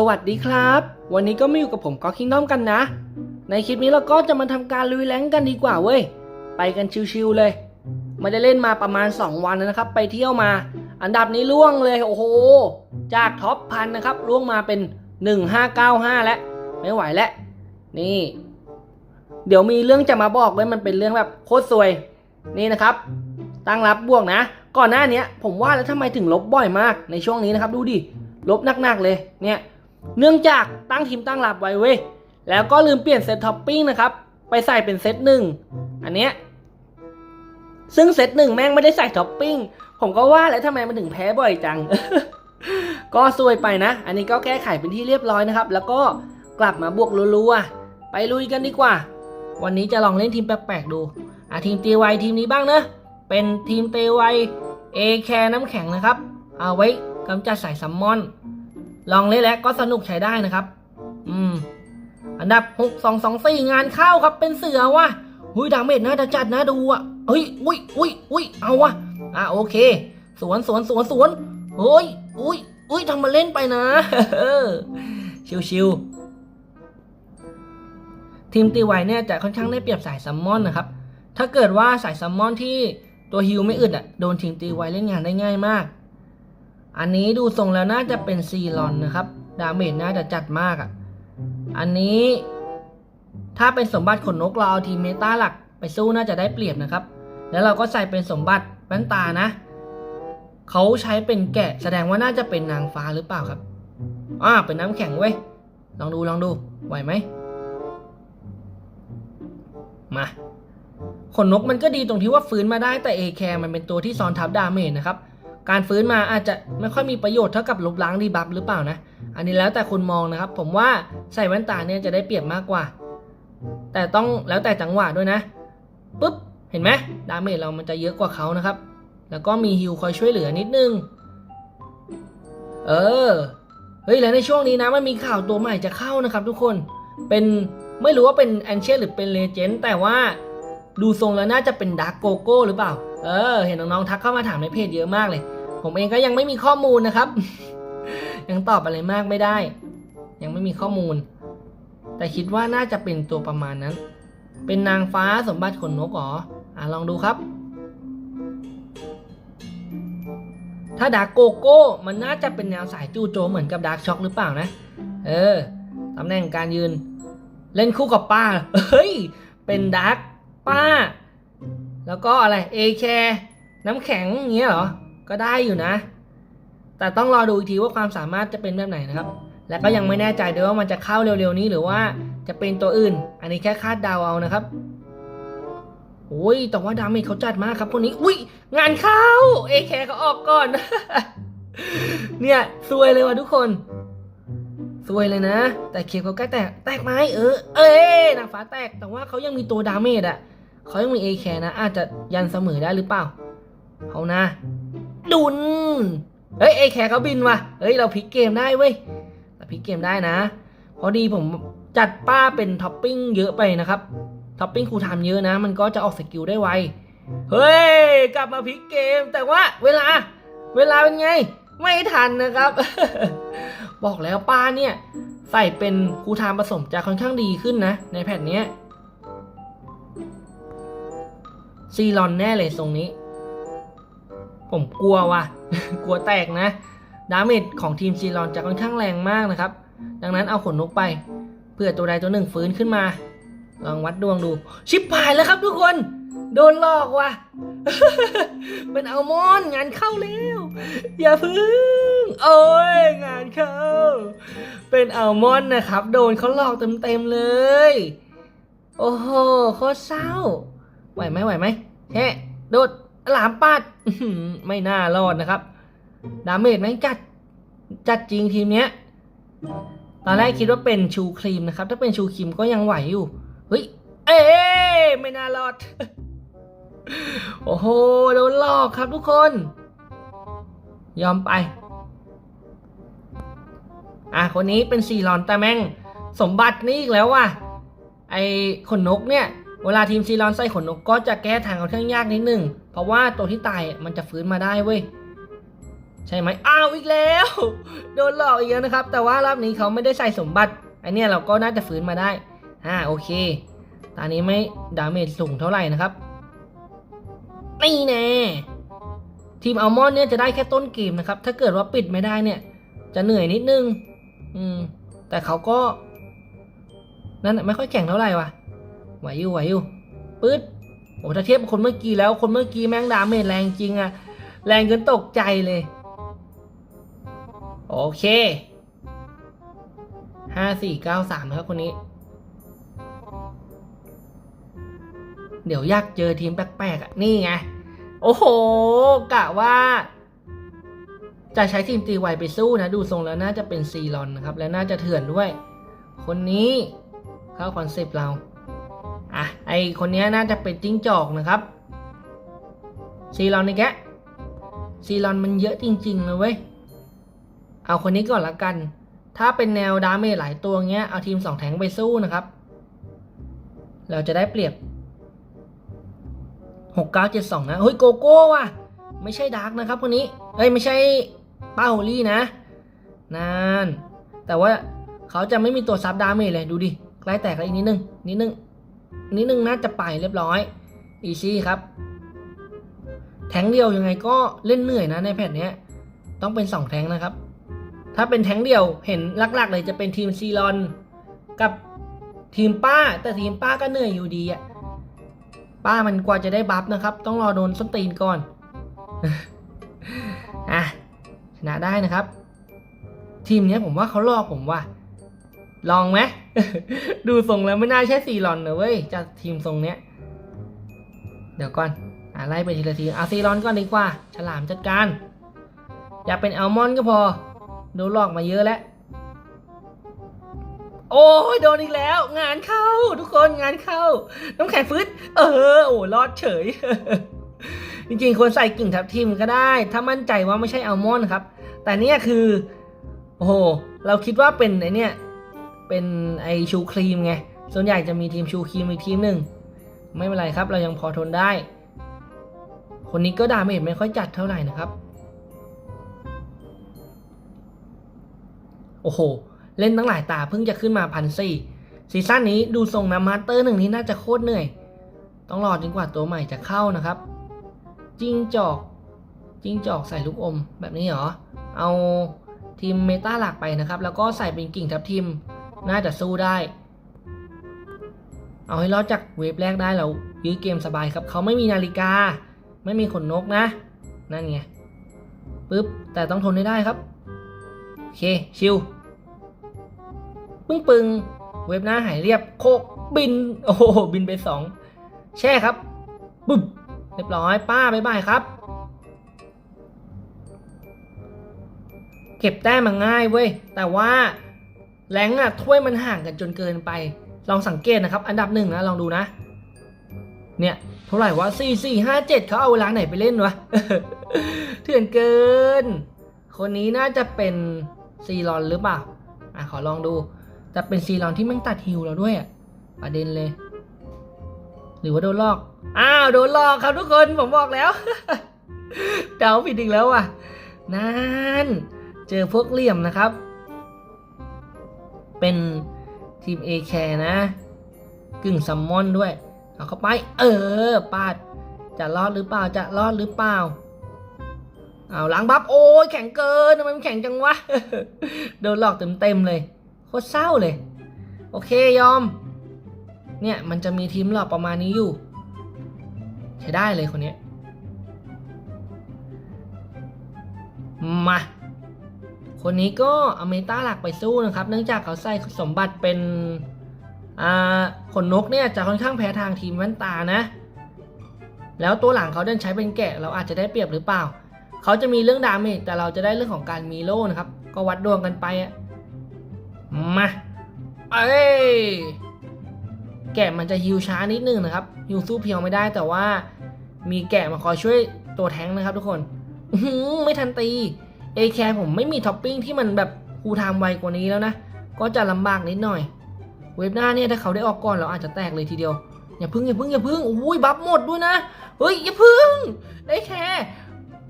สวัสดีครับ วันนี้ก็มาอยู่กับผมก็คิงด้อมกันนะ ในคลิปนี้เราก็จะมาทำการลุยแรงกันดีกว่าเว้ย ไปกันชิวๆเลยไม่ได้เล่นมาประมาณ 2 วันแล้วนะครับ ไปเที่ยวมา อันดับนี้ล่วงเลยโอ้โห จากท็อปพันนะครับล่วงมาเป็น 1595 แล้ว ไม่ไหวแล้ว นี่ เดี๋ยวมีเรื่องจะมาบอกเลยมันเป็นเรื่องแบบโคตรซวย นี่นะครับ ตั้งรับบวกนะ ก่อนหน้านี้ผมว่าแล้วทำไมถึงลบบ่อยมากในช่วงนี้นะครับ ดูดิลบหนักๆเลยเนี่ย เนื่องจากตั้งทีมตั้งรับไว้เว้ย แล้วก็ลืมเปลี่ยนเซตท็อปปิ้งนะครับ ไปใส่เป็นเซตหนึ่งอันเนี้ย ซึ่งเซตหนึ่งแม่งไม่ได้ใส่ท็อปปิ้ง ผมก็ว่าแล้วทำไมมันถึงแพ้บ่อยจัง ก็ซวยไปนะ อันนี้ก็แก้ไขเป็นที่เรียบร้อยนะครับ แล้วก็กลับมาบวกรัวๆ ไปลุยกันดีกว่า วันนี้จะลองเล่นทีมแปลกๆดูอะทีมตีไวทีมนี้บ้างเนอะเป็นทีมเตไวเอแคร์น้ำแข็งนะครับ เอาไว้กำจัดสายซัมมอน ลองเล่นแล้วก็สนุกใช้ได้นะครับ อืม อันดับหกสองสองสี่งานเข้าครับเป็นเสือว่ะหุยดาเมจน่าจะจัดนะดูอะเฮ้ยอุ้ยอุ้ยอุ้ยเอาวะอะโอเค สวนสวนสวนสวนเฮ้ยอุ้ยอุ้ยทำมาเล่นไปนะชิวชิวทีมตีไวเนี่ยจะค่อนข้างได้เปรียบสายซัมมอนนะครับ ถ้าเกิดว่าสายซัมมอนที่ตัวฮิวไม่อึดอะโดนทีมตีไวเล่นงานได้ง่ายมาก อันนี้ดูทรงแล้วน่าจะเป็นซีรอนนะครับ ดาเมจน่าจะจัดมากอะ อันนี้ถ้าเป็นสมบัติขนนกเราเอาทีมเมตาหลักไปสู้น่าจะได้เปรียบนะครับ แล้วเราก็ใส่เป็นสมบัติแว่นตานะ เขาใช้เป็นแกะแสดงว่าน่าจะเป็นนางฟ้าหรือเปล่าครับอ่าเป็นน้ำแข็งเว้ย ลองดูลองดูไหวไหม มาขนนกมันก็ดีตรงที่ว่าฟื้นมาได้แต่เอแคร์มันเป็นตัวที่ซ้อนทับดาเมจนะครับ การฟื้นมาอาจจะไม่ค่อยมีประโยชน์เท่ากับลบล้างดีบัฟหรือเปล่านะ อันนี้แล้วแต่คุณมองนะครับ ผมว่าใส่แว่นตาเนี่ยจะได้เปรียบมากกว่า แต่ต้องแล้วแต่จังหวะด้วยนะปุ๊บเห็นไหมดาเมจเรามันจะเยอะกว่าเขานะครับ แล้วก็มีฮิลคอยช่วยเหลือนิดนึง เออเฮ้ยแล้วในช่วงนี้นะมันมีข่าวตัวใหม่จะเข้านะครับ ทุกคนเป็นไม่รู้ว่าเป็นแอนเชลหรือเป็นเลเจนด์แต่ว่าดูทรงแล้วน่าจะเป็นดาร์กโกโก้หรือเปล่า เออ เห็นน้องๆทักเข้ามาถามในเพจเยอะมากเลย ผมเองก็ยังไม่มีข้อมูลนะครับ ยังตอบอะไรมากไม่ได้ ยังไม่มีข้อมูล แต่คิดว่าน่าจะเป็นตัวประมาณนั้น เป็นนางฟ้าสมบัติขนนกเหรออะลองดูครับ ถ้าดาร์กโกโก้มันน่าจะเป็นแนวสายจู่โจมเหมือนกับดาร์กช็อคหรือเปล่านะ เออตำแหน่งการยืน เล่นคู่กับป้า เฮ้ย เป็นดาร์กป้า แล้วก็อะไรเอแคร์น้ำแข็งเงี้ยเหรอ ก็ได้อยู่นะ แต่ต้องรอดูอีกทีว่าความสามารถจะเป็นแบบไหนนะครับ และก็ยังไม่แน่ใจด้วยว่ามันจะเข้าเร็วๆนี้หรือว่าจะเป็นตัวอื่น อันนี้แค่คาดเดาเอานะครับโอ้ยแต่ว่าดาเมจเขาจัดมากครับคนนี้ อุ้ยงานเข้าเอแคเขาออกก่อน เนี่ยซวยเลยว่ะทุกคนซวยเลยนะ แต่เคเขาใกล้แตก แตกไหมเออ เอ้ยนางฟ้าแตก แต่ว่าเขายังมีตัวดาเมจอะเขายังมีเอแคนะ อาจจะยันเสมอได้หรือเปล่าเอานะ ดุนเฮ้ยเอแคเขาบินว่ะเฮ้ยเราพลิกเกมได้เว้ยเราพลิกเกมได้นะ พอดีผมจัดป้าเป็นท็อปปิ้งเยอะไปนะครับท็อปปิ้งครูทำเยอะนะ มันก็จะออกสกิลได้ไว เฮ้ย กลับมาพลิกเกม แต่ว่าเวลา เวลาเป็นไง ไม่ทันนะครับ บอกแล้วป้าเนี่ย ใส่เป็นครูทามผสมจะค่อนข้างดีขึ้นนะ ในแผ่นนี้ซีรอนแน่เลยทรงนี้ ผมกลัวว่ะ กลัวแตกนะ ดาเมจของทีมซีรอนจะค่อนข้างแรงมากนะครับ ดังนั้นเอาขนนกไป เพื่อตัวใดตัวหนึ่งฟื้นขึ้นมา ลองวัดดวงดู ชิบหายแล้วครับทุกคน โดนหลอกว่ะ เป็นอัลมอน์งานเข้าแล้ว อย่าพึ่ง โอ้ยงานเข้า เป็นอัลมอน์นะครับ โดนเขาหลอกเต็มๆเลย โอ้โหโคตรเศร้า ไหวไหมไหวไหมแค่โดด ลามปาดไม่น่ารอดนะครับ ดาเมจแม่งจัดจัดจริงทีมเนี้ยตอนแรกคิดว่าเป็นชูครีมนะครับ ถ้าเป็นชูครีมก็ยังไหวอยู่ เฮ้ย เอ๊ไม่น่ารอด โอ้โห โดนหลอกครับทุกคน ยอมไป อะ คนนี้เป็นซีรอนแต่แม่ง สมบัตินี่อีกแล้วว่ะ ไอขนนกเนี่ย เวลาทีมซีรอนใส่ขนนกก็จะแก้ทางค่อนข้างยากนิดนึง ราะว่าตัวที่ตายมันจะฟื้นมาได้เว้ยใช่ไหมอ้าวอีกแล้ว โดนหลอกอีกแล้วนะครับ แต่ว่ารอบนี้เขาไม่ได้ใส่สมบัติอันเนี้ยเราก็น่าจะฟื้นมาได้อ่าโอเคตอนนี้ไม่ดาเมจสูงเท่าไหร่นะครับนี่แน่ทีมอัลมอนด์เนี่ยจะได้แค่ต้นเกมนะครับ ถ้าเกิดว่าปิดไม่ได้เนี่ย จะเหนื่อยนิดนึง อืม แต่เขาก็ นั่นไม่ค่อยแข็งเท่าไหร่วะไหวอยู่ไหวอยู่ปึ๊ด โอ้ถ้าเทียบกับคนเมื่อกี้แล้วคนเมื่อกี้แม่งดาเมจแรงจริงอะแรงจนตกใจเลย โอเคห้าสี่เก้าสามนะครับคนนี้ เดี๋ยวยากเจอทีมแปลกๆอะ นี่ไง โอ้โห กะว่า จะใช้ทีมตีไวไปสู้นะ ดูทรงแล้วน่าจะเป็นซีรอนนะครับ และน่าจะเถื่อนด้วย คนนี้เข้าคอนเซปต์เรา ไอคนนี้น่าจะเป็นจิ้งจอกนะครับ ซีรอนนี่แกซีรอนมันเยอะจริงๆเลยเว้ย เอาคนนี้ก่อนละกัน ถ้าเป็นแนวดาเมจหลายตัวเงี้ย เอาทีมสองแทงไปสู้นะครับ เราจะได้เปรียบหกเก้าเจ็ดสองนะ เฮ้ยโกโก้ว่ะ ไม่ใช่ดาร์กนะครับคนนี้ เอ้ยไม่ใช่ป้าโฮลี่นะนั่นแต่ว่าเขาจะไม่มีตัวซับดาเมจเลยดูดิ ใกล้แตกแล้วอีกนิดนึง นิดนึง นิดนึงน่าจะไปเรียบร้อยอีซี่ครับ แทงเดียวยังไงก็เล่นเหนื่อยนะในแพทเนี้ยต้องเป็นสองแทงนะครับ ถ้าเป็นแทงเดียวเห็นหลักๆ เลยจะเป็นทีมซีรอน กับทีมป้า แต่ทีมป้าก็เหนื่อยอยู่ดีอะป้ามันกว่าจะได้บัฟนะครับ ต้องรอโดนส้นตีนก่อนอะชนะได้นะครับ ทีมเนี้ยผมว่าเขาลอกผมว่าลองไหม ดูทรงแล้วไม่น่าใช่ซีรอนนะเว้ยจากทีมทรงเนี้ย เดี๋ยวก่อนอะไล่ไปทีละทีเอาซีรอนก่อนดีกว่า ฉลามจัดการ อยากเป็นอัลมอนด์ก็พอโดนหลอกมาเยอะแล้ว โอ้ยโดนอีกแล้ว งานเข้า ทุกคนงานเข้า น้ำแข็งฟื้นเออ โอ้รอดเฉย จริงๆควรใส่กิ่งทับทิมก็ได้ ถ้ามั่นใจว่าไม่ใช่อัลมอนด์ครับ แต่เนี่ยคือ โอ้โห เราคิดว่าเป็นไอเนี่ย เป็นไอชูครีมไง ส่วนใหญ่จะมีทีมชูครีมอีกทีมหนึ่ง ไม่เป็นไรครับ เรายังพอทนได้ คนนี้ก็ดาเมจไม่ค่อยจัดเท่าไหร่นะครับ โอ้โห เล่นตั้งหลายตาเพิ่งจะขึ้นมาพันสี่ซีซั่นนี้ดูทรงนะมาสเตอร์หนึ่งนี้น่าจะโคตรเหนื่อย ต้องรอจนกว่าตัวใหม่จะเข้านะครับ จิงจอก จิงจอกใส่ลูกอมแบบนี้เหรอ เอาทีมเมตาหลักไปนะครับ แล้วก็ใส่เป็นกิ่งทับทิม น่าจะสู้ได้ เอาให้รอดจากเวฟแรกได้เรายื้อเกมสบายครับ เขาไม่มีนาฬิกา ไม่มีขนนกนะ นั่นไงปึ๊บ แต่ต้องทนให้ได้ครับ โอเค ชิลปึ้งปึงเว็บหน้าหายเรียบ โคกบิน โอ้โห บินไปสองแช่ครับปึ๊บเรียบร้อย ป้าบายบายครับ เก็บแต้มมันง่ายเว้ย แต่ว่า แรงอะถ้วยมันห่างกันจนเกินไป ลองสังเกตนะครับ อันดับหนึ่งนะลองดูนะ เนี่ยเท่าไหร่วะสี่สี่ห้าเจ็ดเขาเอาเวลาไหนไปเล่นวะเถื่อนเกิน คนนี้น่าจะเป็นซีรอนหรือเปล่าอะขอลองดู แต่เป็นซีรอนที่แม่งตัดฮิวเราด้วยอะประเด็นเลย หรือว่าโดนลอก อ้าวโดนลอกครับทุกคนผมบอกแล้ว เดาผิดอีกแล้วอะนั่นเจอพวกเหลี่ยมนะครับ เป็นทีม a อแคนะ กึ่งซัมมอนด้วย เอาเข้าไป เออปาด จะรอดหรือเปล่า จะรอดหรือเปล่า เอาล้างบัฟโอ้ยแข็งเกินทำไมมันแข็งจังวะ โดนหลอกเต็มๆเลย โคตรเศร้าเลย โอเคยอม เนี่ยมันจะมีทีมหลอกประมาณนี้อยู่ ใช้ได้เลยคนนี้มา คนนี้ก็เอาเมตาหลักไปสู้นะครับ เนื่องจากเขาใส่สมบัติเป็นขนนกเนี่ยจะค่อนข้างแพ้ทางทีมแว่นตานะ แล้วตัวหลังเขาเดินใช้เป็นแกะ เราอาจจะได้เปรียบหรือเปล่า เขาจะมีเรื่องดาเมจแต่เราจะได้เรื่องของการมีโล่นะครับ ก็วัดดวงกันไปอะมาเอ้ยแกะมันจะฮิวช้านิดนึงนะครับฮิวสู้เพียวไม่ได้แต่ว่ามีแกะมาคอยช่วยตัวแท้งนะครับทุกคนไม่ทันตี เอแคผมไม่มีท็อปปิ้งที่มันแบบคูลไทม์ไวกว่านี้แล้วนะ ก็จะลำบากนิดหน่อย เว็บหน้าเนี่ยถ้าเขาได้ออกก่อนเราอาจจะแตกเลยทีเดียว อย่าพึ่งอย่าพึ่งอย่าพึ่งโอ้ยบัฟหมดด้วยนะ เฮ้ยอย่าพึ่งได้แค่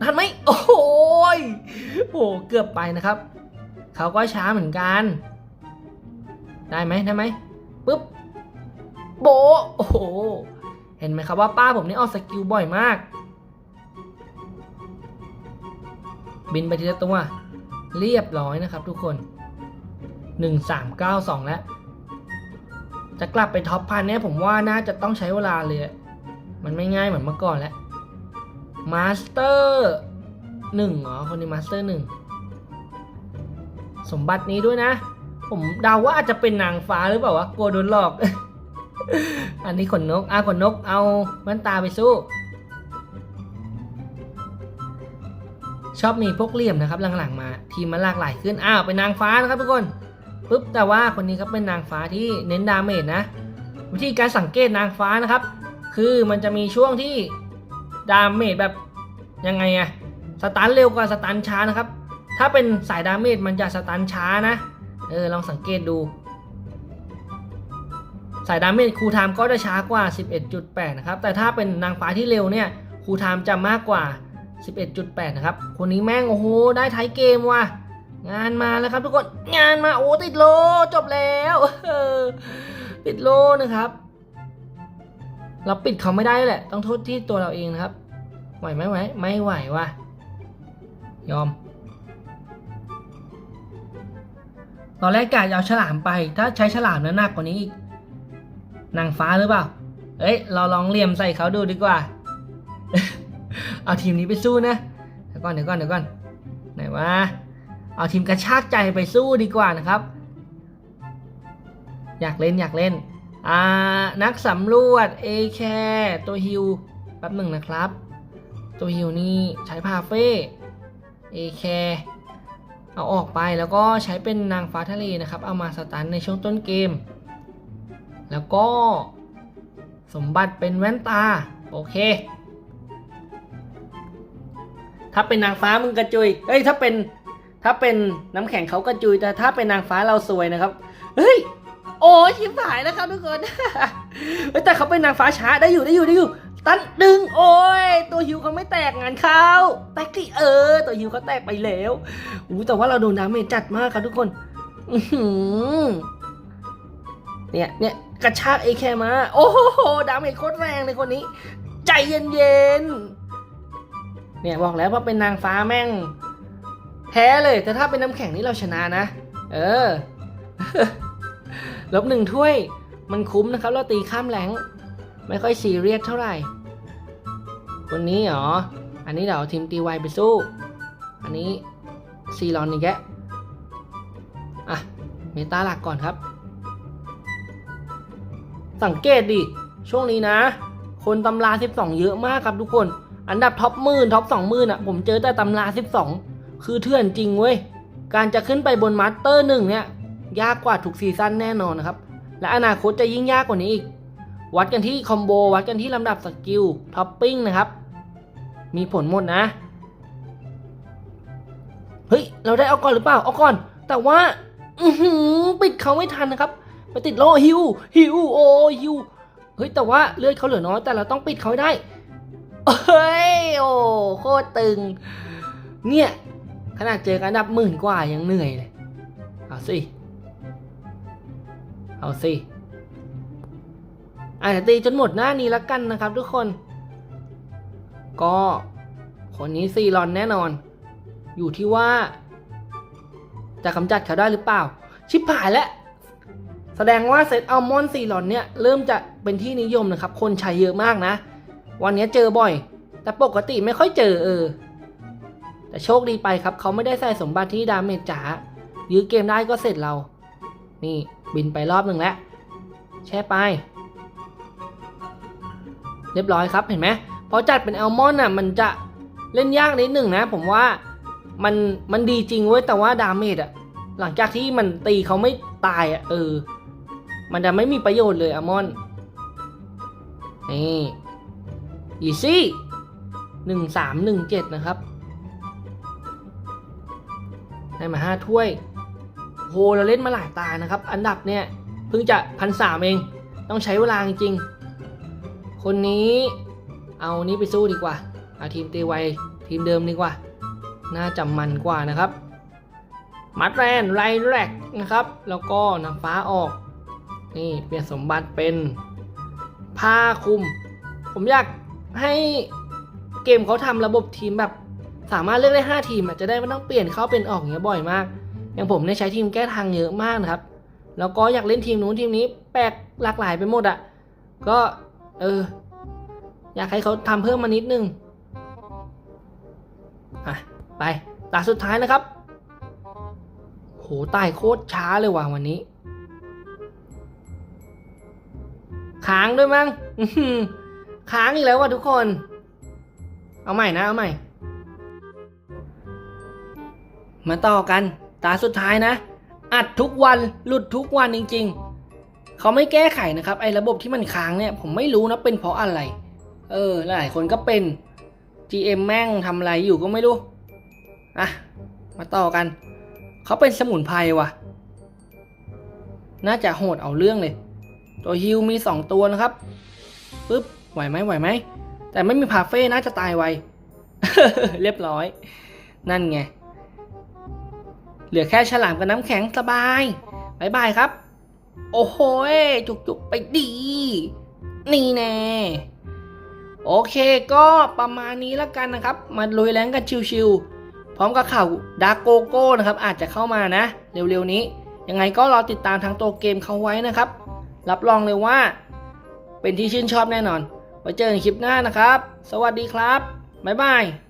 ทันไหมโอ้ยโอ้โเกือบไปนะครับ เขาก็ช้าเหมือนกัน ได้ไหมได้ไหมปุ๊บโบโอ้โหเห็นไหมครับว่าป้าผมนี่ออกสกิลบ่อยมาก บินไปทีละตัว เรียบร้อยนะครับทุกคน 1392 แล้ว จะกลับไปท็อปพันเนี่ยผมว่าน่าจะต้องใช้เวลาเลย มันไม่ง่ายเหมือนเมื่อก่อนแล้ว มาสเตอร์หนึ่งเหรอ คนนี้มาสเตอร์หนึ่งสมบัตินี้ด้วยนะ ผมเดาว่าอาจจะเป็นนางฟ้าหรือเปล่าวะกลัวโดนหลอก อันนี้ขนนก อะขนนกเอาแว่นตาไปสู้ ชอบมีพวกเหลี่ยมนะครับหลังๆมาทีมมันหลากหลายขึ้นอ้าวเป็นนางฟ้านะครับทุกคนปุ๊บแต่ว่าคนนี้ครับเป็นนางฟ้าที่เน้นดาเมจนะวิธีการสังเกตนางฟ้านะครับ คือมันจะมีช่วงที่ดาเมจแบบยังไงอะสตันเร็วกว่าสตันช้านะครับ ถ้าเป็นสายดาเมจมันจะสตันช้านะเออลองสังเกตดู สายดาเมจคูไทม์ก็จะช้ากว่า 11.8 นะครับ แต่ถ้าเป็นนางฟ้าที่เร็วเนี่ยคูไทม์จะมากกว่า 11.8 นะครับ คนนี้แม่ง โอ้โห ได้ท้ายเกมว่ะ งานมาแล้วครับทุกคน งานมา โอ้ ติดโล จบแล้วติดโลนะครับ เราปิดเขาไม่ได้แหละ ต้องโทษที่ตัวเราเองนะครับ ไหวไหมไหว ไม่ไหวว่ะ ยอม ตอนแรกกะจะเอาฉลามไป ถ้าใช้ฉลามนั้นหนักกว่านี้อีก นางฟ้าหรือเปล่า เอ้ย เราลองเหลี่ยมใส่เขาดูดีกว่า เอาทีมนี้ไปสู้นะเดี๋ยวก่อนเดี๋ยวก่อนเดี๋ยวก่อนไหนวะเอาทีมกระชากใจไปสู้ดีกว่านะครับ อยากเล่นอยากเล่นอ่านักสำรวจเอแคตัวฮิวแป๊บหนึ่งนะครับ ตัวฮิวนี่ใช้พาเฟ่เอแคเอาออกไปแล้วก็ใช้เป็นนางฟ้าทะเลนะครับ เอามาสตันในช่วงต้นเกม แล้วก็สมบัติเป็นแว่นตา โอเค ถ้าเป็นนางฟ้ามึงกระจุยเฮ้ยถ้าเป็นถ้าเป็นน้ำแข็งเขากระจุยแต่ถ้าเป็นนางฟ้าเราสวยนะครับเฮ้ยโอ้ชิบหายแล้วครับทุกคนแต่เขาเป็นนางฟ้าช้าได้อยู่ได้อยู่ได้อยู่ ตันดึงโอ้ยตัวฮิวเขาไม่แตกงานเขาแตกที่เออ ตัวฮิวเขาแตกไปแล้วอู้แต่ว่าเราโดนดาเมจจัดมากครับทุกคนเนี่ยเนี่ยกระชากเอแคมา โอ้โหดาเมจโคตรแรงเลยคนนี้ ใจเย็นๆ เนี่ยบอกแล้วว่าเป็นนางฟ้าแม่ง แพ้เลยแต่ถ้าเป็นน้ำแข็งนี่เราชนะนะ เออลบหนึ่งถ้วยมันคุ้มนะครับ เราตีข้ามแรงไม่ค่อยซีเรียสเท่าไหร่ คนนี้เหรอ อันนี้เดี๋ยวเอาทีมตีไวไปสู้ อันนี้ซีรอนอีกแกอะเมตาหลักก่อนครับ สังเกตดิ ช่วงนี้นะ คนตำรา 12 เยอะมากครับทุกคน อันดับท็อปหมื่นท็อปสองหมื่นอะผมเจอแต่ตำรา12คือเถื่อนจริงเว้ย การจะขึ้นไปบนมาสเตอร์หนึ่งเนี่ย ยากกว่าทุกซีซั่นแน่นอนนะครับ และอนาคตจะยิ่งยากกว่านี้อีก วัดกันที่คอมโบวัดกันที่ลำดับสกิลท็อปปิ้งนะครับ มีผลหมดนะ เฮ้ย เราได้เอาก่อนหรือเปล่า เอาก่อน แต่ว่าอือหือปิดเขาไม่ทันนะครับ ไปติดโลฮิวฮิวโอฮิวเฮ้ยแต่ว่าเลือดเขาเหลือน้อยแต่เราต้องปิดเขาให้ได้ เฮ้ย โอ้โคตรตึง เนี่ย ขนาดเจอกันนดับหมื่นกว่ายังเหนื่อยเลย เอาสิ เอาสิอาจจะตีจนหมดหน้านี้แล้วกันนะครับทุกคน ก็คนนี้ซีรอนแน่นอน อยู่ที่ว่า จะกำจัดเขาได้หรือเปล่า ชิบหายแล้วแสดงว่าเซตอัลมอนด์ซีรอนเนี่ย เริ่มจะเป็นที่นิยมนะครับ คนใช้เยอะมากนะ วันนี้เจอบ่อย แต่ปกติไม่ค่อยเจอเออ แต่โชคดีไปครับ เขาไม่ได้ใส่สมบัติที่ดาเมจจ๋า ยื้อเกมได้ก็เสร็จเรา นี่บินไปรอบหนึ่งแล้ว แช่ไป เรียบร้อยครับเห็นไหมพอจัดเป็นแอลมอนอะ มันจะเล่นยากนิดหนึ่งนะ ผมว่ามันมันดีจริงเว้ยแต่ว่าดาเมจอะหลังจากที่มันตีเขาไม่ตายอะเออ มันจะไม่มีประโยชน์เลยอัลมอนนี่ อีซี่หนึ่งสามหนึ่งเจ็ดนะครับ ได้มาห้าถ้วย โห เราเล่นมาหลายตานะครับ อันดับเนี่ยเพิ่งจะพันสามเอง ต้องใช้เวลาจริงๆ คนนี้เอานี้ไปสู้ดีกว่าเอาทีมเตีไวทีมเดิมดีกว่า น่าจะมันกว่านะครับ มัดแรนไรแรกนะครับ แล้วก็นำฟ้าออก นี่เปลี่ยนสมบัติเป็นผ้าคลุม ผมอยาก ให้เกมเขาทำระบบทีมแบบ สามารถเลือกได้ 5 ทีมอะจะได้ไม่ต้องเปลี่ยนเข้าเป็นออกอย่างเงี้ยบ่อยมาก อย่างผมเนี่ยใช้ทีมแก้ทางเยอะมากนะครับ แล้วก็อยากเล่นทีมนู้นทีมนี้แปลกหลากหลายไปหมดอะก็เออ อยากให้เขาทำเพิ่มมานิดนึง อะ ไปตาสุดท้ายนะครับ โหตายโคตรช้าเลยว่ะวันนี้ค้างด้วยมั้ง ค้างอีกแล้วว่ะทุกคน เอาใหม่นะ เอาใหม่ มาต่อกัน ตาสุดท้ายนะ อัดทุกวัน หลุดทุกวันจริง ๆ เขาไม่แก้ไขนะครับ ไอ้ระบบที่มันค้างเนี่ย ผมไม่รู้นะเป็นเพราะอะไร เออ หลายคนก็เป็น GM แม่งทำอะไรอยู่ก็ไม่รู้ อะ มาต่อกัน เขาเป็นสมุนไพรว่ะ น่าจะโหดเอาเรื่องเลย ตัวฮิวมี 2 ตัวนะครับปึ๊บ ไหวไหมไหวไหม แต่ไม่มีพาเฟ่น่าจะตายไว เรียบร้อย นั่นไง เหลือแค่ฉลามกับน้ำแข็งสบายบายบายครับ โอ้โหยจุกๆไปดี นี่แน่โอเคก็ประมาณนี้แล้วกันนะครับ มาลุยแรงกันชิวๆพร้อมกับข่าวดากโกโก้นะครับ อาจจะเข้ามานะ เร็วๆนี้ ยังไงก็รอติดตามทางตัวเกมเขาไว้นะครับ รับรองเลยว่า เป็นที่ชื่นชอบแน่นอน ไว้เจอกันคลิปหน้านะครับ สวัสดีครับ บ๊ายบาย